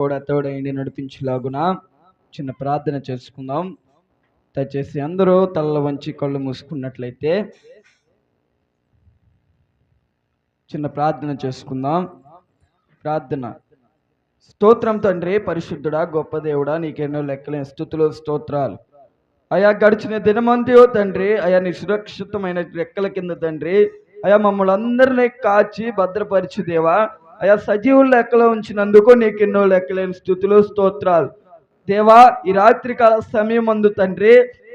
కూడా తోడైండి నడిపించేలాగున చిన్న ప్రార్థన చేసుకుందాం. దయచేసి అందరూ తలల వంచి కళ్ళు మూసుకున్నట్లయితే చిన్న ప్రార్థన చేసుకుందాం. ప్రార్థన. స్తోత్రం తండ్రి పరిశుద్ధుడా గొప్ప దేవుడా నీకెన్నో లెక్కలేని స్థుతులు స్తోత్రాలు. అయా గడిచిన దినమంతియో తండ్రి అయా నీ సురక్షితమైన రెక్కల కింద తండ్రి అయా మమ్మల్ని అందరినీ కాచి భద్రపరిచి దేవా. అయా సజీవుల లెక్కలో ఉంచినందుకు నీకు ఎన్నో లెక్కలేని స్థుతులు స్తోత్రాలు. దేవా ఈ రాత్రికాల సమయం అందు తండ్రి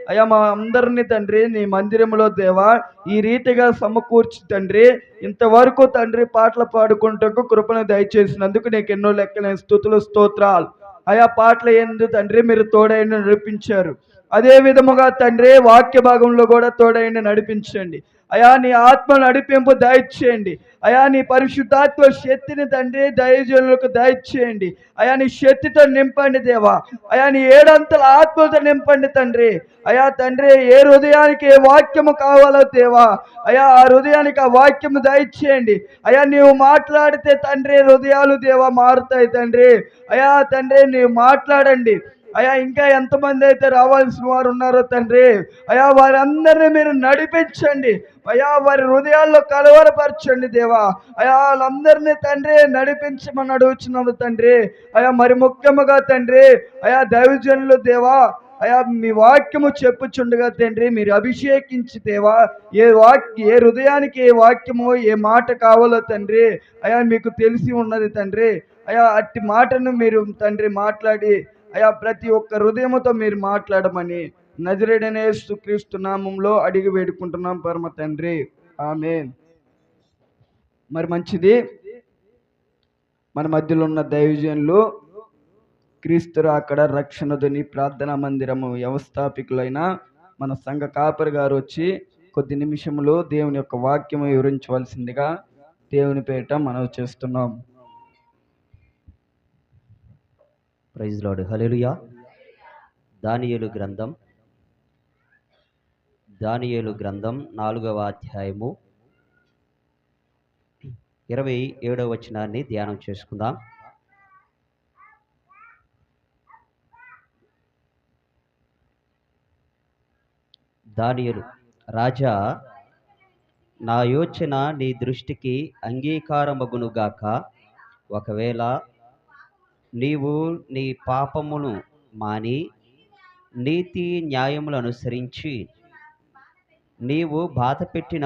అయ్యా మా అందరినీ తండ్రి నీ మందిరంలో దేవా ఈ రీతిగా సమకూర్చి తండ్రి ఇంతవరకు తండ్రి పాటలు పాడుకుంటూ కృపను దయచేసినందుకు నీకు ఎన్నో లెక్కలేని స్థుతులు స్తోత్రాలు. ఆయా పాటలు ఎందు తండ్రి మీరు తోడైన నడిపించారు. అదే విధముగా తండ్రి వాక్య భాగంలో కూడా తోడైన నడిపించండి. అయా నీ ఆత్మ నడిపింపు దయచేయండి. అయా నీ పరిశుద్ధాత్మ శక్తిని తండ్రి దయజనులకు దయచేయండి. అయా నీ శక్తితో నింపండి దేవా. అయా నీ ఏడంతల ఆత్మతో నింపండి తండ్రి. అయా తండ్రి ఏ హృదయానికి ఏ వాక్యము కావాలో దేవా. అయా ఆ హృదయానికి ఆ వాక్యము దయచేయండి. అయా నీవు మాట్లాడితే తండ్రి హృదయాలు దేవా మారుతాయి తండ్రి. అయా తండ్రి నీవు మాట్లాడండి. అయా ఇంకా ఎంతమంది అయితే రావాల్సిన వారు ఉన్నారో తండ్రి అయా వారందరినీ మీరు నడిపించండి. అయా వారి హృదయాల్లో కలవరపరచండి దేవా. అయా వాళ్ళందరినీ తండ్రి నడిపించమని అడుగుచున్నాము తండ్రి. అయా మరి ముఖ్యముగా తండ్రి అయా దైవజనులు దేవా అయా మీ వాక్యము చెప్పుచుండగా తండ్రి మీరు అభిషేకించి దేవా ఏ వాక్య ఏ హృదయానికి ఏ వాక్యమో ఏ మాట కావాలో తండ్రి అయా మీకు తెలిసి ఉన్నది తండ్రి. అయా అట్టి మాటను మీరు తండ్రి మాట్లాడి అయా ప్రతి ఒక్క హృదయముతో మీరు మాట్లాడమని నజరేడనే క్రీస్తు నామంలో అడిగి వేడుకుంటున్నాం పరమ తండ్రి. ఆమె మరి మంచిది? మన మధ్యలో ఉన్న దైవజనులు క్రీస్తు అక్కడ రక్షణదుని ప్రార్థనా మందిరము వ్యవస్థాపికులైన మన సంఘ కాపరి గారు వచ్చి కొద్ది నిమిషములు దేవుని యొక్క వాక్యము వివరించవలసిందిగా దేవుని పేట మనం చేస్తున్నాం. Praise lord. హలెలుయా దానియేలు గ్రంథం. దానియేలు గ్రంథం నాలుగవ అధ్యాయము. ఇరవై ఏడవ వచనాన్ని ధ్యానం చేసుకుందాం. దానియలు రాజా నా యోచన నీ దృష్టికి అంగీకారమగునుగాక ఒకవేళ నీవు నీ పాపమును మాని నీతి న్యాయములు అనుసరించి నీవు బాధ పెట్టిన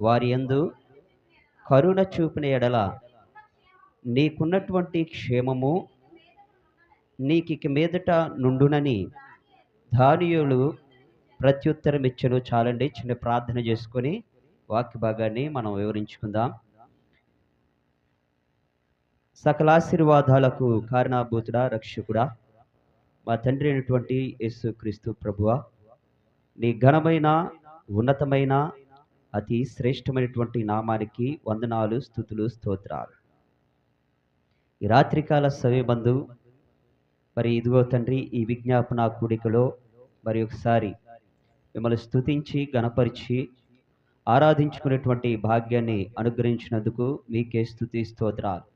వారి యందు కరుణ చూపిన ఎడల నీకున్నటువంటి క్షేమము నీకిక మీదట నుండునని దానియులు ప్రత్యుత్తరం ఇచ్చను చాలండి చిన్న ప్రార్థన చేసుకొని వాక్య భాగాన్ని మనం వివరించుకుందాం. సకలాశీర్వాదాలకు కారణభూతుడా రక్షకుడా. మా తండ్రి అయినటువంటి యేసు క్రీస్తు ప్రభువ నీ ఘనమైన ఉన్నతమైన అతి శ్రేష్టమైనటువంటి నామానికి వందనాలు స్థుతులు స్తోత్రాలు. ఈ రాత్రికాల సమయబంధు మరి ఇదిగో తండ్రి ఈ విజ్ఞాపన కూడికలో మరి ఒకసారి మిమ్మల్ని స్థుతించి గణపరిచి ఆరాధించుకునేటువంటి భాగ్యాన్ని అనుగ్రహించినందుకు మీకే స్థుతి స్తోత్రాలు.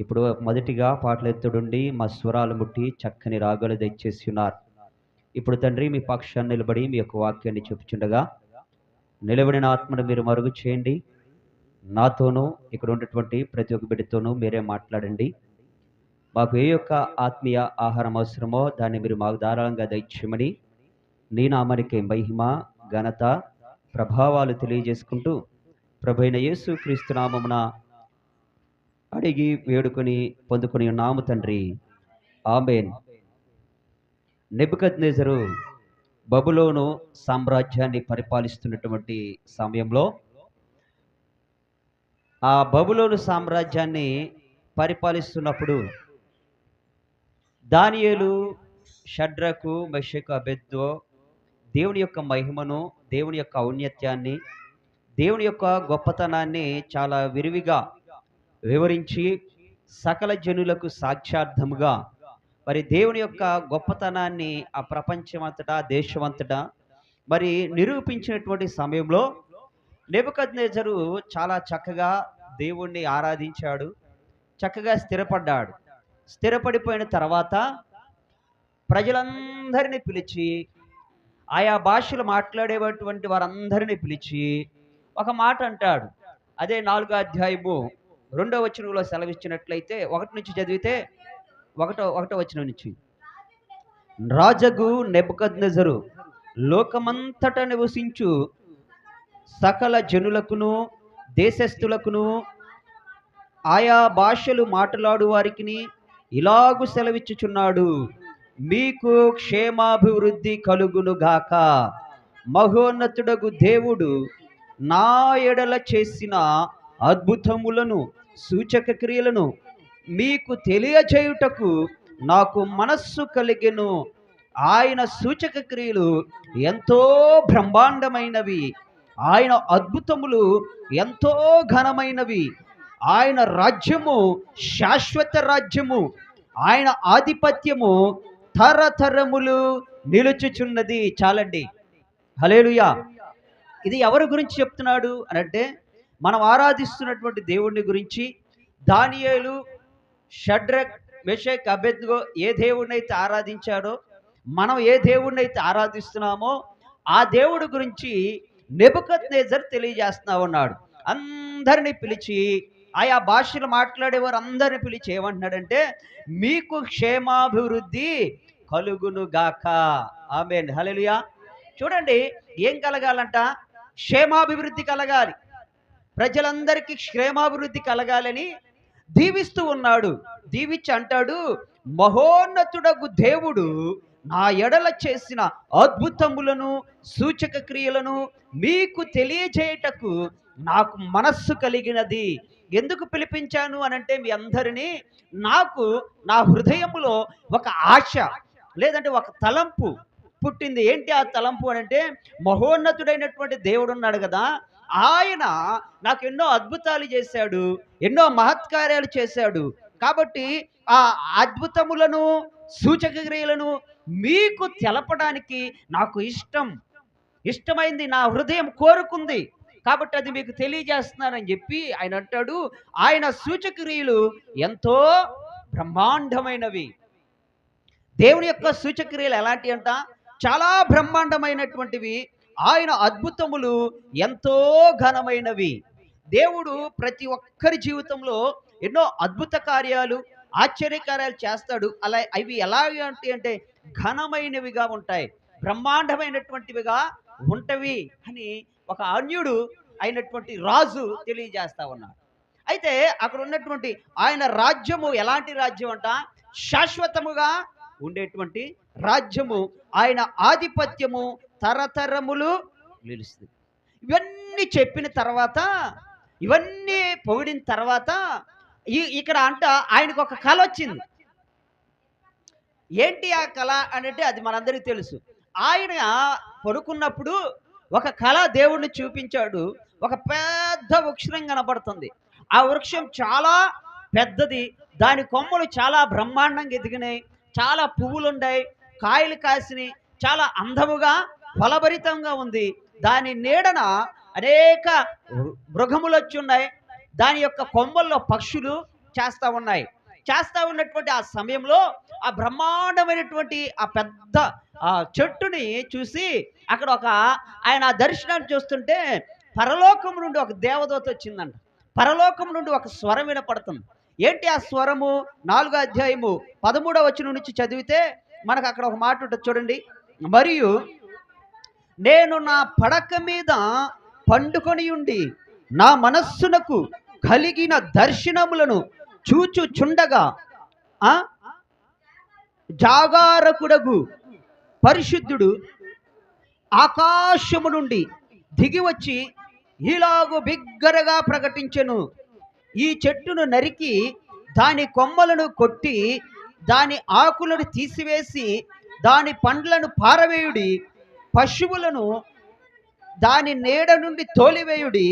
ఇప్పుడు మొదటిగా పాటలెత్తుడుండి మా స్వరాలు ముట్టి చక్కని రాగాలు తెచ్చేసి ఉన్నారు ఇప్పుడు తండ్రి మీ పక్షాన్ని నిలబడి మీ యొక్క వాక్యాన్ని చెప్పుచుండగా నిలబడిన ఆత్మను మీరు మరుగు చేయండి. నాతోనూ ఇక్కడ ఉన్నటువంటి ప్రతి ఒక్క బిడ్డతోనూ మీరే మాట్లాడండి. మాకు ఏ యొక్క ఆత్మీయ ఆహారం అవసరమో దాన్ని మీరు మాకు ధారాళంగా దయచేయమని నీ నామానికి మహిమ ఘనత ప్రభావాలు తెలియజేసుకుంటూ ప్రభైన యేసు క్రీస్తు నామమున అడిగి వేడుకొని పొందుకొని ఉన్నాము తండ్రి. ఆమెన్. నెజరు బబులోను సామ్రాజ్యాన్ని పరిపాలిస్తున్నటువంటి సమయంలో ఆ బబులోను సామ్రాజ్యాన్ని పరిపాలిస్తున్నప్పుడు దానియేలు షడ్రకు మెషకు అబెద్దో దేవుని యొక్క మహిమను దేవుని యొక్క ఔన్నత్యాన్ని దేవుని యొక్క గొప్పతనాన్ని చాలా విరివిగా వివరించి సకల జనులకు సాక్షార్థముగా మరి దేవుని యొక్క గొప్పతనాన్ని ఆ ప్రపంచమంతటా దేశమంతటా మరి నిరూపించినటువంటి సమయంలో నెబుకద్నేజరు చాలా చక్కగా దేవుణ్ణి ఆరాధించాడు చక్కగా స్థిరపడ్డాడు. స్థిరపడిపోయిన తర్వాత ప్రజలందరినీ పిలిచి ఆయా భాషలు మాట్లాడేటువంటి వారందరినీ పిలిచి ఒక మాట అంటాడు. అదే నాలుగో అధ్యాయము రెండో వచనంలో సెలవిచ్చినట్లయితే ఒకటి నుంచి చదివితే ఒకటో ఒకటో వచనం నుంచి. రాజగు నెబుకద్నెజరు లోకమంతట నివసించు సకల జనులకును దేశస్థులకును ఆయా భాషలు మాట్లాడు వారికి ఇలాగు సెలవిచ్చుచున్నాడు. మీకు క్షేమాభివృద్ధి కలుగును గాక. మహోన్నతుడగు దేవుడు నా ఎడల చేసిన అద్భుతములను సూచక క్రియలను మీకు తెలియచేయుటకు నాకు మనస్సు కలిగెను. ఆయన సూచక క్రియలు ఎంతో బ్రహ్మాండమైనవి. ఆయన అద్భుతములు ఎంతో ఘనమైనవి. ఆయన రాజ్యము శాశ్వత రాజ్యము. ఆయన ఆధిపత్యము తరతరములు నిలుచుచున్నది. చాలండి. హలేలుయా ఇది ఎవరి గురించి చెప్తున్నాడు అనంటే మనం ఆరాధిస్తున్నటువంటి దేవుడిని గురించి దానియేలు షడ్రక్ మెషక్ అభెద్గో ఏ దేవుడినైతే ఆరాధించాడో మనం ఏ దేవుడినైతే ఆరాధిస్తున్నామో ఆ దేవుడి గురించి నెబుకత్ నేజర్ తెలియజేస్తున్నా ఉన్నాడు. అందరినీ పిలిచి ఆయా భాషలు మాట్లాడేవారు అందరిని పిలిచి ఏమంటున్నాడంటే మీకు క్షేమాభివృద్ధి కలుగును గాక. ఆమె హలెలుయా చూడండి ఏం కలగాలంట? క్షేమాభివృద్ధి కలగాలి. ప్రజలందరికీ క్షేమాభివృద్ధి కలగాలని దీవిస్తూ ఉన్నాడు. దీవించి అంటాడు మహోన్నతుడగు దేవుడు నా ఎడల చేసిన అద్భుతములను సూచక క్రియలను మీకు తెలియజేయటకు నాకు మనస్సు కలిగినది. ఎందుకు పిలిపించాను అనంటే మీ అందరినీ నాకు నా హృదయములో ఒక ఆశ లేదంటే ఒక తలంపు పుట్టింది. ఏంటి ఆ తలంపు అని అంటే మహోన్నతుడైనటువంటి దేవుడు ఉన్నాడు కదా ఆయన నాకు ఎన్నో అద్భుతాలు చేశాడు ఎన్నో మహత్కార్యాలు చేశాడు. కాబట్టి ఆ అద్భుతములను సూచక క్రియలను మీకు తెలపడానికి నాకు ఇష్టం. ఇష్టమైంది నా హృదయం కోరుకుంది. కాబట్టి అది మీకు తెలియజేస్తున్నానని చెప్పి ఆయన అంటాడు. ఆయన సూచక్రియలు ఎంతో బ్రహ్మాండమైనవి. దేవుని యొక్క సూచక్రియలు ఎలాంటి అంట? చాలా బ్రహ్మాండమైనటువంటివి. ఆయన అద్భుతములు ఎంతో ఘనమైనవి. దేవుడు ప్రతి ఒక్కరి జీవితంలో ఎన్నో అద్భుత కార్యాలు ఆశ్చర్యకార్యాలు చేస్తాడు. అలా అవి ఎలా అంటే అంటే ఘనమైనవిగా ఉంటాయి. బ్రహ్మాండమైనటువంటివిగా ఉంటవి అని ఒక అన్యుడు అయినటువంటి రాజు తెలియజేస్తా ఉన్నాడు. అయితే అక్కడ ఉన్నటువంటి ఆయన రాజ్యము ఎలాంటి రాజ్యం అంట? శాశ్వతముగా ఉండేటువంటి రాజ్యము ఆయన ఆధిపత్యము తరతరములు నిలుస్తుంది. ఇవన్నీ చెప్పిన తర్వాత ఇవన్నీ పొగిడిన తర్వాత ఈ- ఇక్కడ అంట ఆయనకు ఒక కళ వచ్చింది. ఏంటి ఆ కళ అంటే అది మనందరికీ తెలుసు. ఆయన పడుకున్నప్పుడు ఒక కళ దేవుణ్ణి చూపించాడు. ఒక పెద్ద వృక్షం కనబడుతుంది ఆ వృక్షం చాలా పెద్దది. దాని కొమ్మలు చాలా బ్రహ్మాండంగా ఎదిగినాయి. చాలా పువ్వులున్నాయి కాయలు కాసినాయి. చాలా అందముగా ఫలభరితంగా ఉంది. దాని నీడన అనేక మృగములు వచ్చి ఉన్నాయి దాని యొక్క కొమ్మల్లో పక్షులు చేస్తూ ఉన్నాయి. చేస్తూ ఉన్నటువంటి ఆ సమయంలో ఆ బ్రహ్మాండమైనటువంటి ఆ పెద్ద ఆ చెట్టుని చూసి అక్కడ ఒక ఆయన ఆ దర్శనాన్ని చూస్తుంటే పరలోకం నుండి ఒక దేవదూత వచ్చిందంట. పరలోకం నుండి ఒక స్వరం వినపడుతుంది. ఏంటి ఆ స్వరము? నాలుగో అధ్యాయము పదమూడవ వచ్చిన నుంచి చదివితే మనకు అక్కడ ఒక మాట ఉంటుంది చూడండి. మరియు నేను నా పడక మీద పండుకొని ఉండి నా మనస్సునకు కలిగిన దర్శనములను చూచుచుండగా జాగారకుడగు పరిశుద్ధుడు ఆకాశము నుండి దిగి వచ్చి ఇలాగు బిగ్గరగా ప్రకటించెను. ఈ చెట్టును నరికి దాని కొమ్మలను కొట్టి దాని ఆకులను తీసివేసి దాని పండ్లను పారవేయుడి పశువులను దాని నీడ నుండి తోలివేయుడి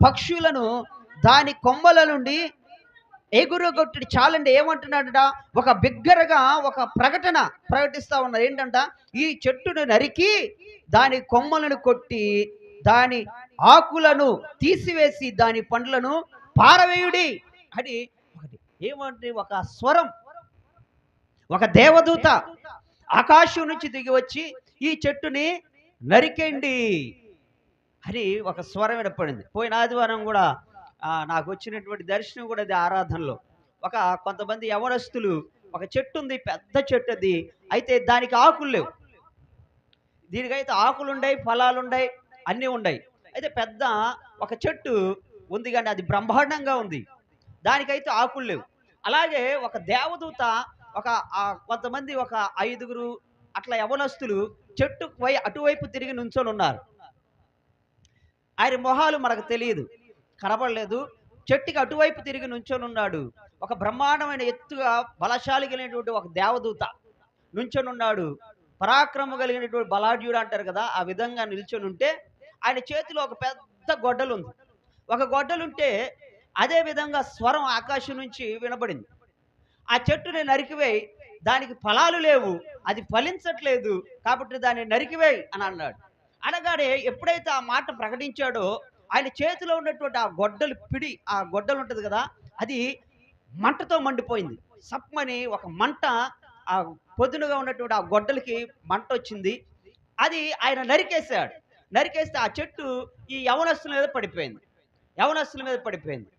పక్షులను దాని కొమ్మల నుండి ఎగురగొట్టుడు. చాలండి ఏమంటున్నాడట? ఒక బిగ్గరగా ఒక ప్రకటన ప్రకటిస్తూ ఉన్నారు. ఏంటంట? ఈ చెట్టును నరికి దాని కొమ్మలను కొట్టి దాని ఆకులను తీసివేసి దాని పండ్లను పారవేయుడి అని ఒకటి. ఏమంటే ఒక స్వరం ఒక దేవదూత ఆకాశం నుంచి దిగి వచ్చి ఈ చెట్టుని నరికండి అని ఒక స్వరం వినపడింది. పోయిన ఆదివారం కూడా నాకు వచ్చినటువంటి దర్శనం కూడా అది ఆరాధనలో. ఒక కొంతమంది యవనస్తులు ఒక చెట్టు ఉంది పెద్ద చెట్టు అది అయితే దానికి ఆకులు లేవు. దీనికైతే ఆకులు ఉండయి ఫలాలు అన్నీ ఉన్నాయి అయితే పెద్ద ఒక చెట్టు ఉంది కానీ అది బ్రహ్మాండంగా ఉంది. దానికైతే ఆకులు లేవు. అలాగే ఒక దేవదూత ఒక కొంతమంది ఒక ఐదుగురు అట్లా యవనస్తులు చెట్టు వై అటువైపు తిరిగి నుంచొని ఉన్నారు. ఆయన మొహాలు మనకు తెలియదు. కనబడలేదు. చెట్టుకి అటువైపు తిరిగి నుంచొని ఉన్నాడు. ఒక బ్రహ్మాండమైన ఎత్తుగా బలశాలి కలిగినటువంటి ఒక దేవదూత నుంచొని ఉన్నాడు. పరాక్రమ కలిగినటువంటి బలాఢ్యుడు అంటారు కదా ఆ విధంగా నిల్చొని ఉంటే ఆయన చేతిలో ఒక పెద్ద గొడ్డలు ఉంది ఒక గొడ్డలుంటే అదే విధంగా స్వరం ఆకాశం నుంచి వినబడింది. ఆ చెట్టుని నరికివేయి దానికి ఫలాలు లేవు అది ఫలించట్లేదు కాబట్టి దాన్ని నరికివేయి అని అన్నాడు. అనగానే ఎప్పుడైతే ఆ మాట ప్రకటించాడో ఆయన చేతిలో ఉన్నటువంటి ఆ గొడ్డలు పిడి ఆ గొడ్డలు ఉంటుంది కదా అది మంటతో మండిపోయింది. సప్మని ఒక మంట ఆ పొద్దునగా ఉన్నటువంటి ఆ గొడ్డలకి మంట వచ్చింది. అది ఆయన నరికేశాడు. నరికేస్తే ఆ చెట్టు ఈ యవనస్తుల మీద పడిపోయింది. యవనస్తుల మీద పడిపోయింది.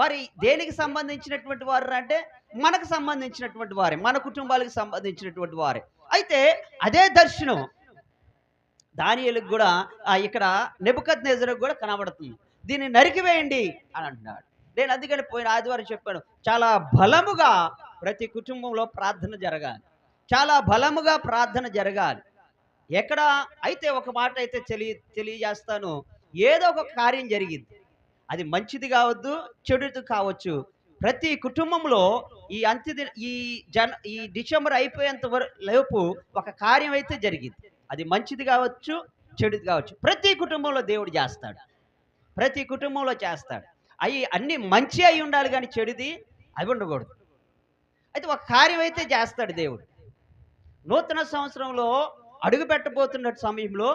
వారి దేనికి సంబంధించినటువంటి వారు అంటే మనకు సంబంధించినటువంటి వారే మన కుటుంబాలకు సంబంధించినటువంటి వారే. అయితే అదే దర్శనం దానియలకు కూడా ఇక్కడ నిపుకత్ నెబుకద్ కూడా కనబడుతుంది. దీన్ని నరికివేయండి అని అంటున్నాడు. నేను అందుకని పోయిన ఆదివారం చెప్పాను చాలా బలముగా ప్రతి కుటుంబంలో ప్రార్థన జరగాలి. చాలా బలముగా ప్రార్థన జరగాలి. ఎక్కడ అయితే ఒక మాట అయితే తెలియ తెలియజేస్తాను ఏదో ఒక కార్యం జరిగింది. అది మంచిది కావద్దు చెడుది కావచ్చు. ప్రతి కుటుంబంలో ఈ అంత్య ఈ జన ఈ డిసెంబర్ అయిపోయేంత వరకు లోపు ఒక కార్యం అయితే జరిగింది. అది మంచిది కావచ్చు చెడుది కావచ్చు. ప్రతి కుటుంబంలో దేవుడు చేస్తాడు. ప్రతి కుటుంబంలో చేస్తాడు. అవి అన్ని మంచి అయి ఉండాలి కానీ చెడుది అవి ఉండకూడదు. అయితే ఒక కార్యం అయితే చేస్తాడు దేవుడు. నూతన సంవత్సరంలో అడుగు పెట్టబోతున్న సమయంలో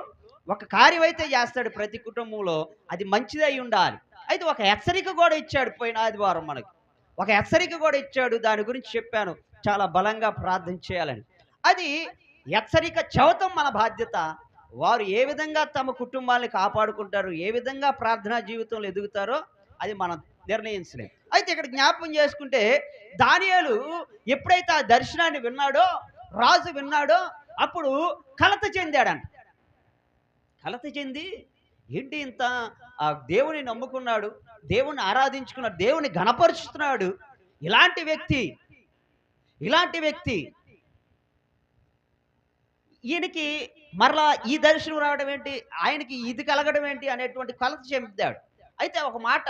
ఒక కార్యం అయితే చేస్తాడు ప్రతి కుటుంబంలో. అది మంచిది అయి ఉండాలి. అయితే ఒక హెచ్చరిక కూడా ఇచ్చాడు పోయిన ఆదివారం మనకి. ఒక హెచ్చరిక కూడా ఇచ్చాడు. దాని గురించి చెప్పాను. చాలా బలంగా ప్రార్థన చేయాలని. అది హెచ్చరిక చవతం మన బాధ్యత. వారు ఏ విధంగా తమ కుటుంబాన్ని కాపాడుకుంటారు ఏ విధంగా ప్రార్థనా జీవితంలో ఎదుగుతారో అది మనం నిర్ణయించలేం. అయితే ఇక్కడ జ్ఞాపకం చేసుకుంటే దానియాలు ఎప్పుడైతే ఆ దర్శనాన్ని విన్నాడో రాజు విన్నాడో అప్పుడు కలత చెందాడంట. కలత చెంది ఏంటి ఇంత? ఆ దేవుని నమ్ముకున్నాడు దేవుని ఆరాధించుకున్నాడు దేవుని గణపరుచుతున్నాడు ఇలాంటి వ్యక్తి ఇలాంటి వ్యక్తి ఈయనకి మరలా ఈ దర్శనం రావడం ఏంటి? ఆయనకి ఇది కలగడం ఏంటి? అనేటువంటి కలత చెందాడు. అయితే ఒక మాట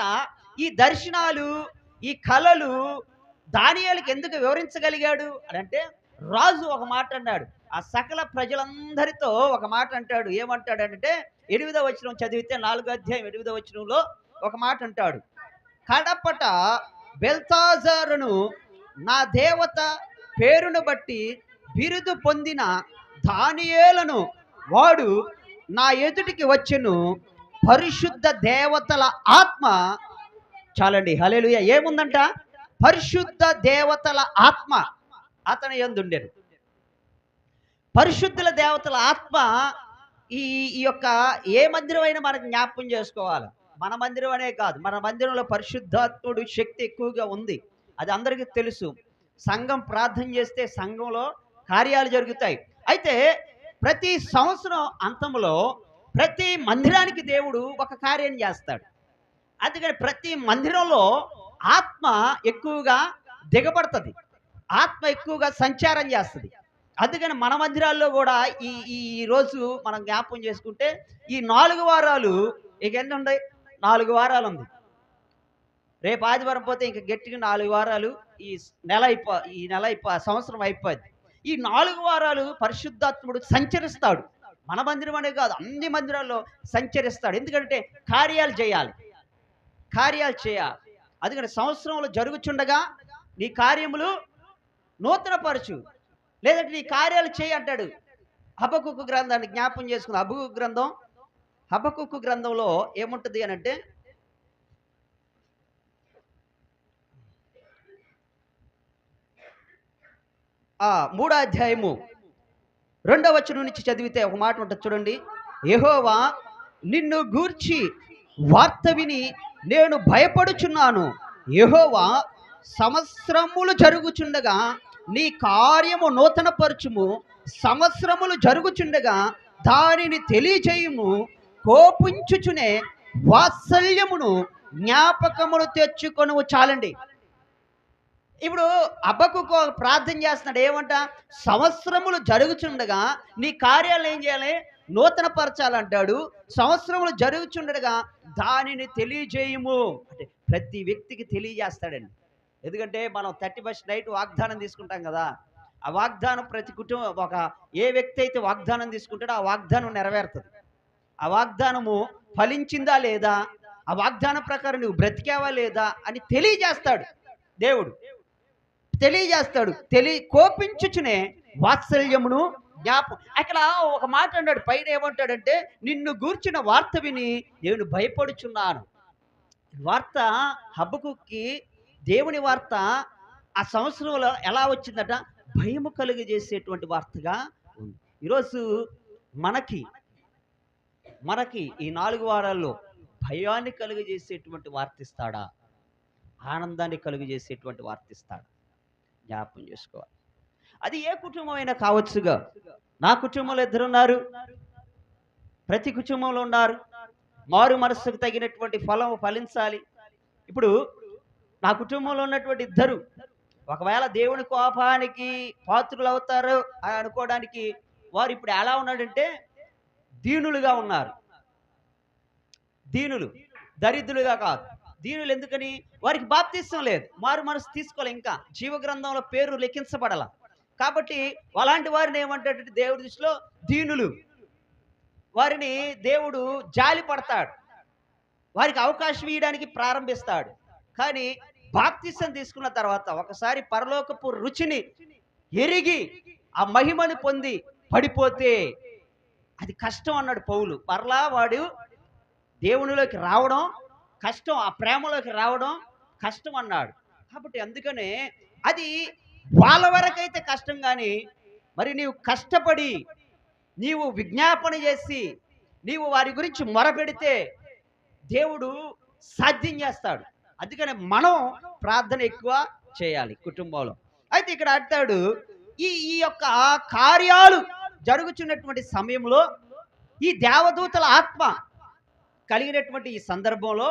ఈ దర్శనాలు ఈ కళలు దానియాలకి ఎందుకు వివరించగలిగాడు అని అంటే రాజు ఒక మాట అన్నాడు. ఆ సకల ప్రజలందరితో ఒక మాట అంటాడు. ఏమంటాడు ఎనిమిదవ వచనం చదివితే నాలుగో అధ్యాయం ఎనిమిదవ వచనంలో ఒక మాట అంటాడు. కడపట బెల్తాజారును నా దేవత పేరును బట్టి బిరుదు పొందిన దానియేలను వాడు నా ఎదుటికి వచ్చిన. పరిశుద్ధ దేవతల ఆత్మ చాలండి హలేలుయ ఏముందంట? పరిశుద్ధ దేవతల ఆత్మ అతని ఎందుండెను పరిశుద్ధుల దేవతల ఆత్మ ఈ ఈ యొక్క ఏ మందిరమైనా మనం మనకు జ్ఞాపకం చేసుకోవాలి. మన మందిరం అనే కాదు మన మందిరంలో పరిశుద్ధాత్ముడు శక్తి ఎక్కువగా ఉంది. అది అందరికీ తెలుసు. సంఘం ప్రార్థన చేస్తే సంఘంలో కార్యాలు జరుగుతాయి. అయితే ప్రతి సంవత్సరం అంతంలో ప్రతి మందిరానికి దేవుడు ఒక కార్యం చేస్తాడు. అందుకని ప్రతి మందిరంలో ఆత్మ ఎక్కువగా దిగబడుతుంది. ఆత్మ ఎక్కువగా సంచారం చేస్తుంది. అందుకని మన మందిరాల్లో కూడా ఈ ఈ ఈ రోజు మనం జ్ఞాపకం చేసుకుంటే ఈ నాలుగు వారాలు ఇక ఎన్ని ఉన్నాయి నాలుగు వారాలు ఉంది. రేపు ఆదివారం పోతే ఇంక గట్టిగా నాలుగు వారాలు ఈ నెల అయిపో ఈ నెల అయిపో సంవత్సరం అయిపోయింది ఈ నాలుగు వారాలు పరిశుద్ధాత్ముడు సంచరిస్తాడు. మన మందిరం అనే కాదు అన్ని మందిరాల్లో సంచరిస్తాడు. ఎందుకంటే కార్యాలు చేయాలి. కార్యాలు చేయాలి. అందుకని సంవత్సరంలో జరుగుచుండగా నీ కార్యములు నూతనపరచు. లేదంటే నీ కార్యాలు చేయి అంటాడు. హబకుక్కు గ్రంథాన్ని జ్ఞాపం చేసుకున్న హబకు గ్రంథం హబకుక్కు గ్రంథంలో ఏముంటుంది అని అంటే ఆ మూడో అధ్యాయము రెండవ వచనం నుంచి చదివితే ఒక మాట ఉంటుంది చూడండి. యెహోవా నిన్ను గూర్చి వార్త విని నేను భయపడుచున్నాను. యెహోవా సంవత్సరములు జరుగుచుండగా నీ కార్యము నూతనపరచుము సంవత్సరములు జరుగుచుండగా దానిని తెలియజేయుము కోపించుచునే వాత్సల్యమును జ్ఞాపకమును తెచ్చుకొనువు చాలండి. ఇప్పుడు అబ్బకు ప్రార్థన చేస్తున్నాడు ఏమంట? సంవత్సరములు జరుగుచుండగా నీ కార్యాలు ఏం చేయాలి? నూతనపరచాలంటాడు. సంవత్సరములు జరుగుచుండగా దానిని తెలియజేయము. అంటే ప్రతి వ్యక్తికి తెలియజేస్తాడండి. ఎందుకంటే మనం థర్టీ ఫస్ట్ నైట్ వాగ్దానం తీసుకుంటాం కదా ఆ వాగ్దానం ప్రతి కుటుంబం ఒక ఏ వ్యక్తి అయితే వాగ్దానం తీసుకుంటాడో ఆ వాగ్దానం నెరవేరుతుంది. ఆ వాగ్దానము ఫలించిందా లేదా ఆ వాగ్దానం ప్రకారం నువ్వు బ్రతికావా లేదా అని తెలియజేస్తాడు దేవుడు. తెలియజేస్తాడు. తెలి కోపించుచునే వాత్సల్యమును జ్ఞాపం అక్కడ ఒక మాట అన్నాడు పైన ఏమంటాడంటే నిన్ను గూర్చిన వార్త విని నేను భయపడుచున్నాను. వార్త హబ్బకుకి దేవుని వార్త ఆ సంవత్సరంలో ఎలా వచ్చిందట? భయము కలుగజేసేటువంటి వార్తగా ఉంది. ఈరోజు మనకి మనకి ఈ నాలుగు వారాల్లో భయాన్ని కలుగజేసేటువంటి వార్త వార్తిస్తాడా ఆనందాన్ని కలుగజేసేటువంటి వార్తిస్తాడా జ్ఞాపం చేసుకోవాలి. అది ఏ కుటుంబం అయినా కావచ్చుగా. నా కుటుంబంలో ఇద్దరున్నారు. ప్రతి కుటుంబంలో ఉన్నారు. మారు మనస్సుకు తగినటువంటి ఫలం ఫలించాలి. ఇప్పుడు నా కుటుంబంలో ఉన్నటువంటి ఇద్దరు. ఒకవేళ దేవుని కోపానికి పాత్రులు అవుతారు అని అనుకోవడానికి వారు ఇప్పుడు ఎలా ఉన్నాడంటే దీనులుగా ఉన్నారు. దీనులు దరిద్రులుగా కాదు. దీనులు ఎందుకని? వారికి బాప్తిష్టం లేదు. మారు మనసు తీసుకోలే ఇంకా. జీవ గ్రంథంలో పేరు లెక్కించబడాల కాబట్టి అలాంటి వారిని ఏమంటాడంటే దేవుడి దృష్టిలో దీనులు. వారిని దేవుడు జాలి పడతాడు వారికి అవకాశం ఇవ్వడానికి ప్రారంభిస్తాడు. కానీ బాప్తిసం తీసుకున్న తర్వాత ఒకసారి పరలోకపు రుచిని ఎరిగి ఆ మహిమని పొంది పడిపోతే అది కష్టం అన్నాడు పౌలు. పర్లా వాడు దేవునిలోకి రావడం కష్టం ఆ ప్రేమలోకి రావడం కష్టం అన్నాడు. కాబట్టి అందుకనే అది వాళ్ళ వరకైతే కష్టం కానీ మరి నీవు కష్టపడి నీవు విజ్ఞాపన చేసి నీవు వారి గురించి మొరపెడితే దేవుడు సాధ్యం చేస్తాడు. అందుకనే మనం ప్రార్థన ఎక్కువ చేయాలి కుటుంబంలో. అయితే ఇక్కడ అంటాడు ఈ ఈ యొక్క కార్యాలు జరుగుతున్నటువంటి సమయంలో ఈ దేవదూతల ఆత్మ కలిగినటువంటి ఈ సందర్భంలో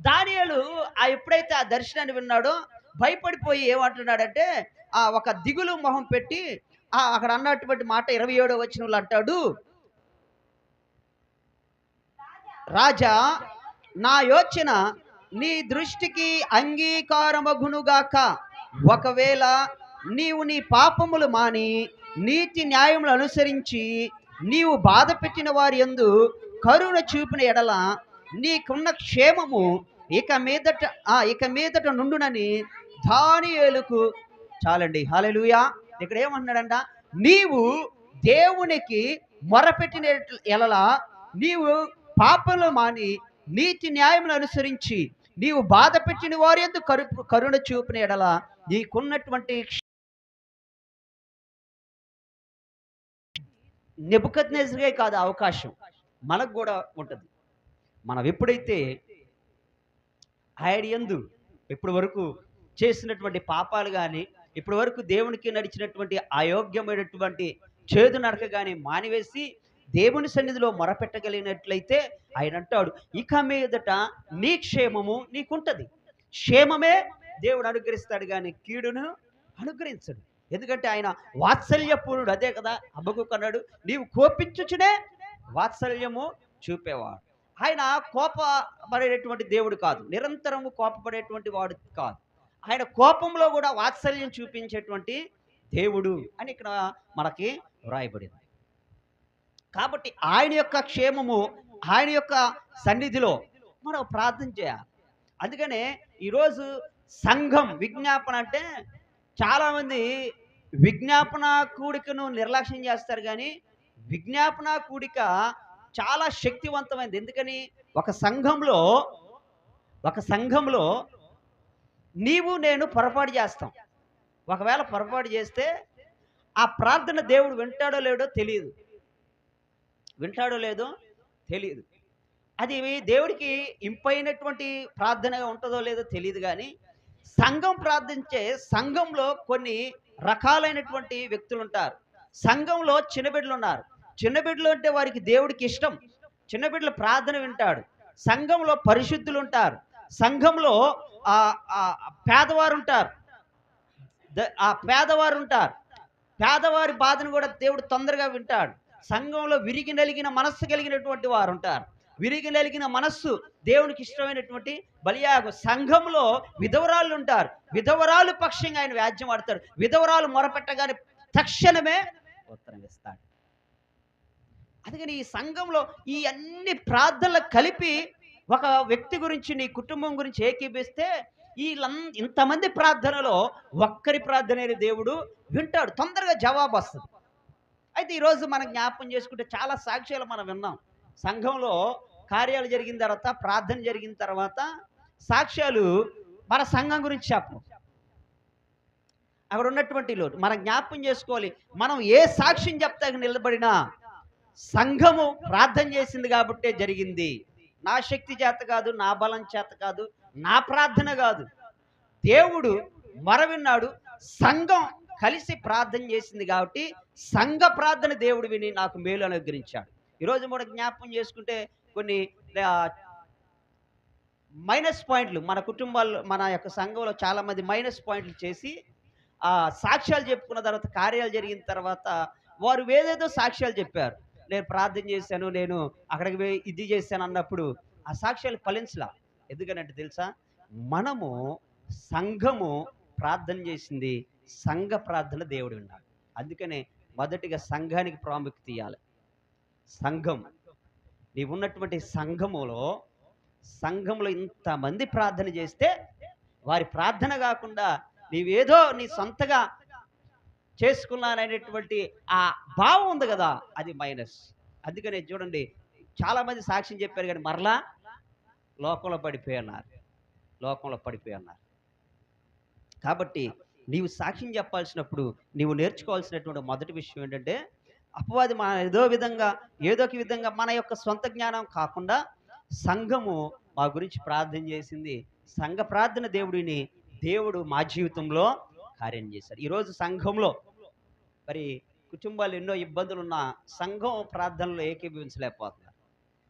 దానియలు ఆ ఎప్పుడైతే ఆ దర్శనాన్ని విన్నాడో భయపడిపోయి ఏమంటున్నాడంటే ఆ ఒక దిగులు మొహం పెట్టి ఆ అక్కడ అన్నటువంటి మాట ఇరవై ఏడో వచ్చిన అంటాడు రాజా నా యోచన నీ దృష్టికి అంగీకారమగునుగాక. ఒకవేళ నీవు నీ పాపములు మాని నీతి న్యాయములు అనుసరించి నీవు బాధ పెట్టిన వారి యందు కరుణ చూపిన ఎడల నీకున్న క్షేమము ఇక మీదట ఆ ఇక మీదట నుండునని దాని ఏలుకు చాలండి. హల్లెలూయా. ఇక్కడ ఏమంటున్నాడంట నీవు దేవునికి మొరపెట్టిన ఎడల నీవు పాపలు మాని నీతి న్యాయములు అనుసరించి నీవు బాధ పెట్టిన వారి ఎందుకు కరు కరుణ చూపిన ఎడల నీకున్నటువంటి నెబుకద్నేసరిగా కాదు అవకాశం. మనకు కూడా ఉంటుంది. మనం ఎప్పుడైతే ఆయన ఎందు ఇప్పటి వరకు చేసినటువంటి పాపాలు కానీ ఇప్పటి వరకు దేవునికి నడిచినటువంటి అయోగ్యమైనటువంటి చేదు నడక కానీ మానివేసి దేవుని సన్నిధిలో మొరపెట్టగలిగినట్లయితే ఆయన అంటాడు ఇక మీదట నీ క్షేమము నీకుంటది. క్షేమమే దేవుడు అనుగ్రహిస్తాడు కానీ కీడును అనుగ్రహించడు. ఎందుకంటే ఆయన వాత్సల్యపూర్ణుడు అదే కదా అబ్బకు కన్నాడు నీవు కోపించుచునే వాత్సల్యము చూపేవాడు. ఆయన కోపపడేటువంటి దేవుడు కాదు నిరంతరము కోపపడేటువంటి వాడు కాదు. ఆయన కోపంలో కూడా వాత్సల్యం చూపించేటువంటి దేవుడు అని ఇక్కడ మనకి వ్రాయబడింది. కాబట్టి ఆయన యొక్క క్షేమము ఆయన యొక్క సన్నిధిలో మనం ప్రార్థన చేయాలి. అందుకనే ఈరోజు సంఘం విజ్ఞాపన అంటే చాలామంది విజ్ఞాపన కూడికను నిర్లక్ష్యం చేస్తారు కానీ విజ్ఞాపన కూడిక చాలా శక్తివంతమైనది. ఎందుకని? ఒక సంఘంలో ఒక సంఘంలో నీవు నేను పొరపాటు చేస్తాం. ఒకవేళ పొరపాటు చేస్తే ఆ ప్రార్థన దేవుడు వింటాడో లేడో తెలియదు. వింటాడో లేదో తెలియదు అది దేవుడికి ఇంపైనటువంటి ప్రార్థనగా ఉంటుందో లేదో తెలియదు కానీ సంఘం ప్రార్థించే సంఘంలో కొన్ని రకాలైనటువంటి వ్యక్తులు ఉంటారు సంఘంలో చిన్నబిడ్డలు ఉన్నారు చిన్నబిడ్డలు అంటే వారికి దేవుడికి ఇష్టం. చిన్నబిడ్డల ప్రార్థన వింటాడు. సంఘంలో పరిశుద్ధులు ఉంటారు సంఘంలో ఆ పేదవారు ఉంటారు ఆ పేదవారు ఉంటారు పేదవారి బాధను కూడా దేవుడు తొందరగా వింటాడు. సంఘంలో విరిగి నలిగిన మనస్సు కలిగినటువంటి వారు ఉంటారు విరిగి నలిగిన మనస్సు దేవునికి ఇష్టమైనటువంటి బలియాగు సంఘంలో విధవరాలు ఉంటారు విధవరాలు పక్షంగా ఆయన వ్యాజ్యం ఆడతాడు. విధవరాలు మొరపెట్టగానే తక్షణమే ఉత్తరం ఇస్తాడు. అందుకని ఈ సంఘంలో ఈ అన్ని ప్రార్థనలు కలిపి ఒక వ్యక్తి గురించి నీ కుటుంబం గురించి ఏకీపిస్తే ఈ ఇంతమంది ప్రార్థనలో ఒక్కరి ప్రార్థన దేవుడు వింటాడు. తొందరగా జవాబు వస్తుంది. అయితే ఈరోజు మనం జ్ఞాపకం చేసుకుంటే చాలా సాక్ష్యాలు మనం విన్నాం. సంఘంలో కార్యాలు జరిగిన తర్వాత ప్రార్థన జరిగిన తర్వాత సాక్ష్యాలు మన సంఘం గురించి చెప్పం అక్కడ ఉన్నటువంటి లోటు. మనం జ్ఞాపకం చేసుకోవాలి. మనం ఏ సాక్ష్యం చెప్తాక నిలబడినా సంఘము ప్రార్థన చేసింది కాబట్టే జరిగింది. నా శక్తి చేత కాదు నా బలం చేత కాదు నా ప్రార్థన కాదు. దేవుడు మరవిన్నాడు. సంఘం కలిసి ప్రార్థన చేసింది కాబట్టి సంఘ ప్రార్థన దేవుడు విని నాకు మేలు అనుగ్రహించాడు. ఈరోజు మనం జ్ఞాపకం చేసుకుంటే కొన్ని మైనస్ పాయింట్లు మన కుటుంబాల్లో మన యొక్క సంఘంలో చాలామంది మైనస్ పాయింట్లు చేసి ఆ సాక్ష్యాలు చెప్పుకున్న తర్వాత కార్యాలు జరిగిన తర్వాత వారు ఏదేదో సాక్ష్యాలు చెప్పారు. నేను ప్రార్థన చేశాను నేను అక్కడికి పోయి ఇది చేశాను అన్నప్పుడు ఆ సాక్ష్యాలు ఫలించలా. ఎందుకనంటే తెలుసా? మనము సంఘము ప్రార్థన చేసింది సంఘ ప్రార్థన దేవుడు విన్నాడు అందుకనే మొదటిగా సంఘానికి ప్రాముఖ్యత ఇవ్వాలి సంఘం. నీవు ఉన్నటువంటి సంఘములో సంఘంలో ఇంతమంది ప్రార్థన చేస్తే వారి ప్రార్థన కాకుండా నీవేదో నీ సొంతగా చేసుకున్నాననేటువంటి ఆ భావం ఉంది కదా అది మైనస్. అందుకనే చూడండి చాలామంది సాక్ష్యం చెప్పారు కానీ మరలా లోకంలో పడిపోయి ఉన్నారు. లోకంలో పడిపోయి ఉన్నారు. కాబట్టి నీవు సాక్ష్యం చెప్పాల్సినప్పుడు నీవు నేర్చుకోవాల్సినటువంటి మొదటి విషయం ఏంటంటే అపవాది మన ఏదో విధంగా ఏదో ఒక విధంగా మన యొక్క సొంత జ్ఞానం కాకుండా సంఘము మా గురించి ప్రార్థన చేసింది. సంఘ ప్రార్థన దేవుడిని దేవుడు మా జీవితంలో కార్యం చేశారు ఈరోజు సంఘంలో మరి కుటుంబాలు ఎన్నో ఇబ్బందులు ఉన్న సంఘం ప్రార్థనలో ఏకీభవించలేకపోతున్నారు.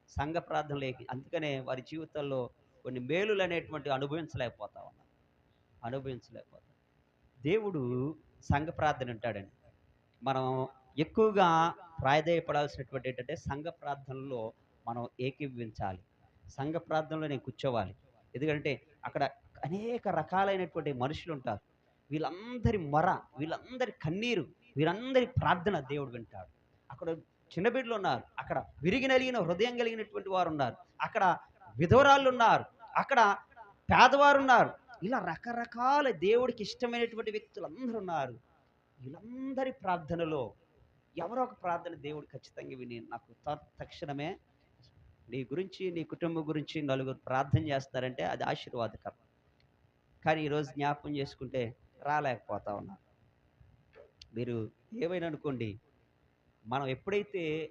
సంఘ ప్రార్థనలు ఏకీ అందుకనే వారి జీవితాల్లో కొన్ని మేలులు అనేటువంటి అనుభవించలేకపోతా ఉన్నారు. అనుభవించలేకపోతారు దేవుడు సంఘ ప్రార్థన అంటాడండి. మనం ఎక్కువగా ప్రాయదయపడాల్సినటువంటి ఏంటంటే సంఘ ప్రార్థనలో మనం ఏకీభవించాలి. సంఘ ప్రార్థనలో నేను కూర్చోవాలి. ఎందుకంటే అక్కడ అనేక రకాలైనటువంటి మనుషులు ఉంటారు. వీళ్ళందరి మొర వీళ్ళందరి కన్నీరు వీరందరి ప్రార్థన దేవుడు వింటాడు. అక్కడ చిన్న బిడ్డలు ఉన్నారు. అక్కడ విరిగి నలిగిన హృదయం కలిగినటువంటి వారు ఉన్నారు. అక్కడ విధవరాళ్ళు ఉన్నారు. అక్కడ పేదవారు ఉన్నారు. ఇలా రకరకాల దేవుడికి ఇష్టమైనటువంటి వ్యక్తులు అందరూ ఉన్నారు. వీళ్ళందరి ప్రార్థనలో ఎవరో ఒక ప్రార్థన దేవుడు ఖచ్చితంగా విని నాకు త- తక్షణమే నీ గురించి నీ కుటుంబం గురించి నలుగురు ప్రార్థన చేస్తారంటే అది ఆశీర్వాదకరం. కానీ ఈరోజు జ్ఞాపకం చేసుకుంటే రాలేకపోతా ఉన్నారు మీరు ఏమైనా అనుకోండి మనం ఎప్పుడైతే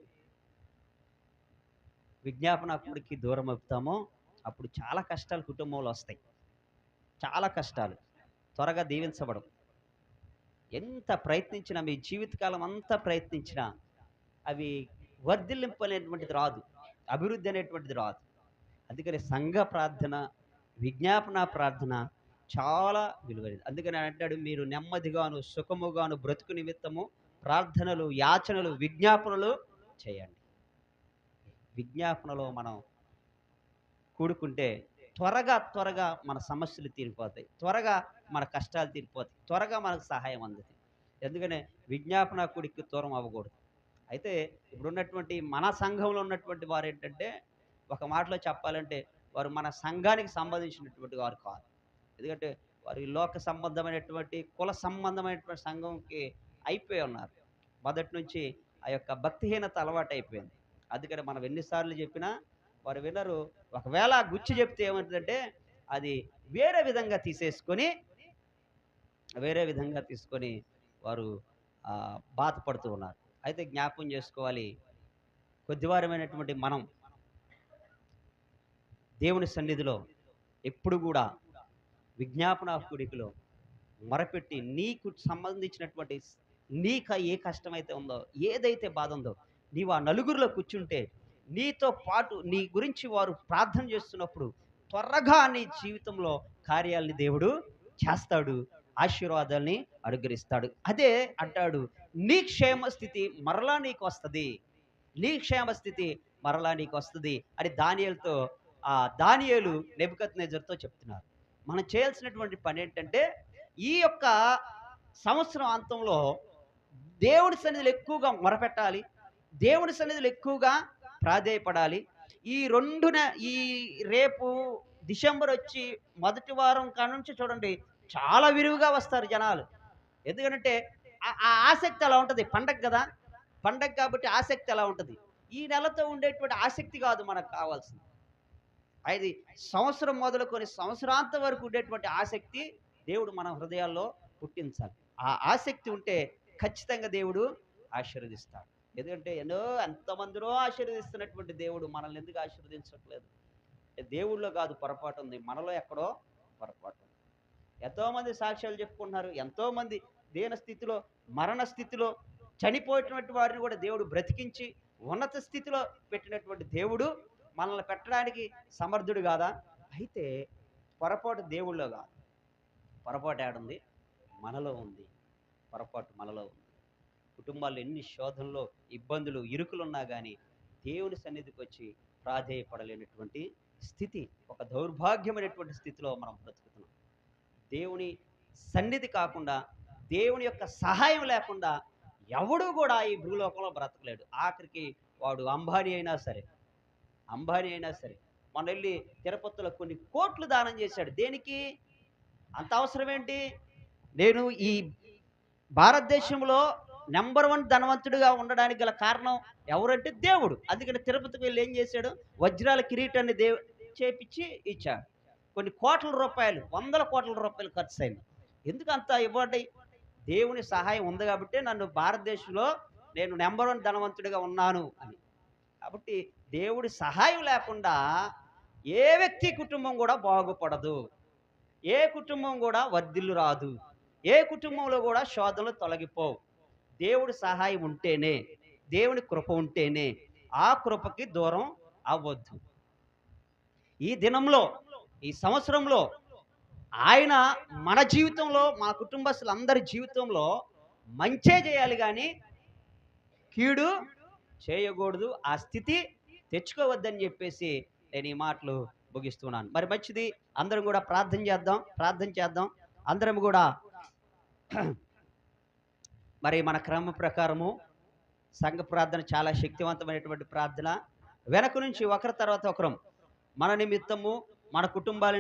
విజ్ఞాపనకుడికి దూరం అవుతామో అప్పుడు చాలా కష్టాలు కుటుంబంలో వస్తాయి. చాలా కష్టాలు. త్వరగా దీవించబడం ఎంత ప్రయత్నించినా మీ జీవితకాలం అంతా ప్రయత్నించినా అవి వర్ధిల్లింపు అనేటువంటిది రాదు. అభివృద్ధి అనేటువంటిది రాదు. అందుకని సంఘ ప్రార్థన విజ్ఞాపన ప్రార్థన చాలా విలువైనది. అందుకని అంటాడు మీరు నెమ్మదిగాను సుఖముగాను బ్రతుకు నిమిత్తము ప్రార్థనలు యాచనలు విజ్ఞాపనలు చేయండి. విజ్ఞాపనలో మనం కూడుకుంటే త్వరగా త్వరగా మన సమస్యలు తీరిపోతాయి. త్వరగా మన కష్టాలు తీరిపోతాయి. త్వరగా మనకు సహాయం అందుతుంది ఎందుకనే విజ్ఞాపన కుడికి దూరం అవ్వకూడదు. అయితే ఇప్పుడున్నటువంటి మన సంఘంలో ఉన్నటువంటి వారు ఏంటంటే ఒక మాటలో చెప్పాలంటే వారు మన సంఘానికి సంబంధించినటువంటి వారు కాదు. ఎందుకంటే వారు లోక సంబంధమైనటువంటి కుల సంబంధమైనటువంటి సంఘంకి అయిపోయి ఉన్నారు. మొదటి నుంచి ఆ యొక్క భక్తిహీనత అలవాటు అయిపోయింది అందుకని మనం ఎన్నిసార్లు చెప్పినా వారు వినరు ఒకవేళ గుచ్చి చెప్తే ఏమంటుందంటే అది వేరే విధంగా తీసేసుకొని వేరే విధంగా తీసుకొని వారు బాధపడుతూ ఉన్నారు. అయితే జ్ఞాపకం చేసుకోవాలి. కొద్దివారమైనటువంటి మనం దేవుని సన్నిధిలో ఎప్పుడు కూడా విజ్ఞాపన కుడికిలో మొరపెట్టి నీకు సంబంధించినటువంటి నీక ఏ కష్టమైతే ఉందో ఏదైతే బాధ ఉందో నీవు ఆ నలుగురిలో కూర్చుంటే నీతో పాటు నీ గురించి వారు ప్రార్థన చేస్తున్నప్పుడు త్వరగా నీ జీవితంలో కార్యాలని దేవుడు చేస్తాడు ఆశీర్వాదాల్ని అనుగ్రహిస్తాడు. అదే అంటాడు నీ క్షేమ స్థితి మరలా నీకు వస్తుంది. నీ క్షేమ స్థితి మరలా నీకు వస్తుంది అని దానియలతో ఆ దానియలు నెబుకత్ నెజర్తో చెప్తున్నారు. మనం చేయాల్సినటువంటి పని ఏంటంటే ఈ యొక్క సంవత్సరం అంతంలో దేవుడి సన్నిధిలో ఎక్కువగా మొరపెట్టాలి. దేవుడి సన్నిధిలో ఎక్కువగా ప్రాధేయపడాలి. ఈ రెండున ఈ రేపు డిసెంబర్ వచ్చి మొదటి వారం కానుంచి చూడండి చాలా విరివిగా వస్తారు జనాలు. ఎందుకంటే ఆ- ఆ ఆసక్తి అలా ఉంటుంది పండగ కదా. పండగ కాబట్టి ఆసక్తి అలా ఉంటుంది. ఈ నెలతో ఉండేటువంటి ఆసక్తి కాదు మనకు కావాల్సింది. అది సంవత్సరం మొదలుకొని సంవత్సరాంతం వరకు ఉండేటువంటి ఆసక్తి దేవుడు మన హృదయాల్లో పుట్టించాలి. ఆ ఆసక్తి ఉంటే ఖచ్చితంగా దేవుడు ఆశీర్వదిస్తాడు. ఎందుకంటే ఎన్నో ఎంతమందినో ఆశీర్వదిస్తున్నటువంటి దేవుడు మనల్ని ఎందుకు ఆశీర్వదించట్లేదు? దేవుళ్ళో కాదు పొరపాటు ఉంది. మనలో ఎక్కడో పొరపాటు ఉంది. ఎంతోమంది సాక్ష్యాలు చెప్పుకుంటున్నారు. ఎంతోమంది దేన స్థితిలో మరణ స్థితిలో చనిపోయినటువంటి వారిని కూడా దేవుడు బ్రతికించి ఉన్నత స్థితిలో పెట్టినటువంటి దేవుడు మనల్ని పెట్టడానికి సమర్థుడు కాదా? అయితే పొరపాటు దేవుళ్ళో కాదు. పొరపాటు ఆడుంది మనలో ఉంది. పొరపాటు మనలో ఉంది. కుటుంబాల్లో ఎన్ని శోధనలో ఇబ్బందులు ఇరుకులున్నా కానీ దేవుని సన్నిధికి వచ్చి ప్రాధేయపడలేనటువంటి స్థితి ఒక దౌర్భాగ్యమైనటువంటి స్థితిలో మనం బ్రతుకుతున్నాం. దేవుని సన్నిధి కాకుండా దేవుని యొక్క సహాయం లేకుండా ఎవడు కూడా ఈ భూలోకంలో బ్రతకలేడు. ఆఖరికి వాడు అంబానీ అయినా సరే అంబానీ అయినా సరే మన వెళ్ళి తిరుపతిలో కొన్ని కోట్లు దానం చేశాడు. దేనికి? అంత అవసరం ఏంటి నేను ఈ భారతదేశంలో నెంబర్ వన్ ధనవంతుడిగా ఉండడానికి గల కారణం ఎవరంటే దేవుడు. అందుకని తిరుపతికి వెళ్ళి ఏం చేశాడు? వజ్రాల కిరీటాన్ని దేవు చేపించి ఇచ్చాడు. కొన్ని కోట్ల రూపాయలు వందల కోట్ల రూపాయలు ఖర్చు అయింది ఎందుకు అంత ఇవ్వండి దేవుని సహాయం ఉంది కాబట్టి నన్ను భారతదేశంలో నేను నెంబర్ వన్ ధనవంతుడిగా ఉన్నాను అని. కాబట్టి దేవుడి సహాయం లేకుండా ఏ వ్యక్తి కుటుంబం కూడా బాగుపడదు. ఏ కుటుంబం కూడా వర్ధిల్లు రాదు. ఏ కుటుంబంలో కూడా శోధనలు తొలగిపోవు. దేవుడి సహాయం ఉంటేనే దేవుని కృప ఉంటేనే ఆ కృపకి దూరం అవ్వద్దు. ఈ దినంలో ఈ సంవత్సరంలో ఆయన మన జీవితంలో మా కుటుంబస్తులందరి జీవితంలో మంచే చేయాలి కానీ కీడు చేయకూడదు. ఆ స్థితి తెచ్చుకోవద్దని చెప్పేసి నేను ఈ మాటలు ముగిస్తున్నాను. మరి మంచిది అందరం కూడా ప్రార్థన చేద్దాం ప్రార్థన చేద్దాం. అందరం కూడా మరి మన క్రమ ప్రకారము సంఘ ప్రార్థన చాలా శక్తివంతమైనటువంటి ప్రార్థన. వెనక నుంచి ఒకరి తర్వాత ఒకరం. మన నిమిత్తము మన కుటుంబాల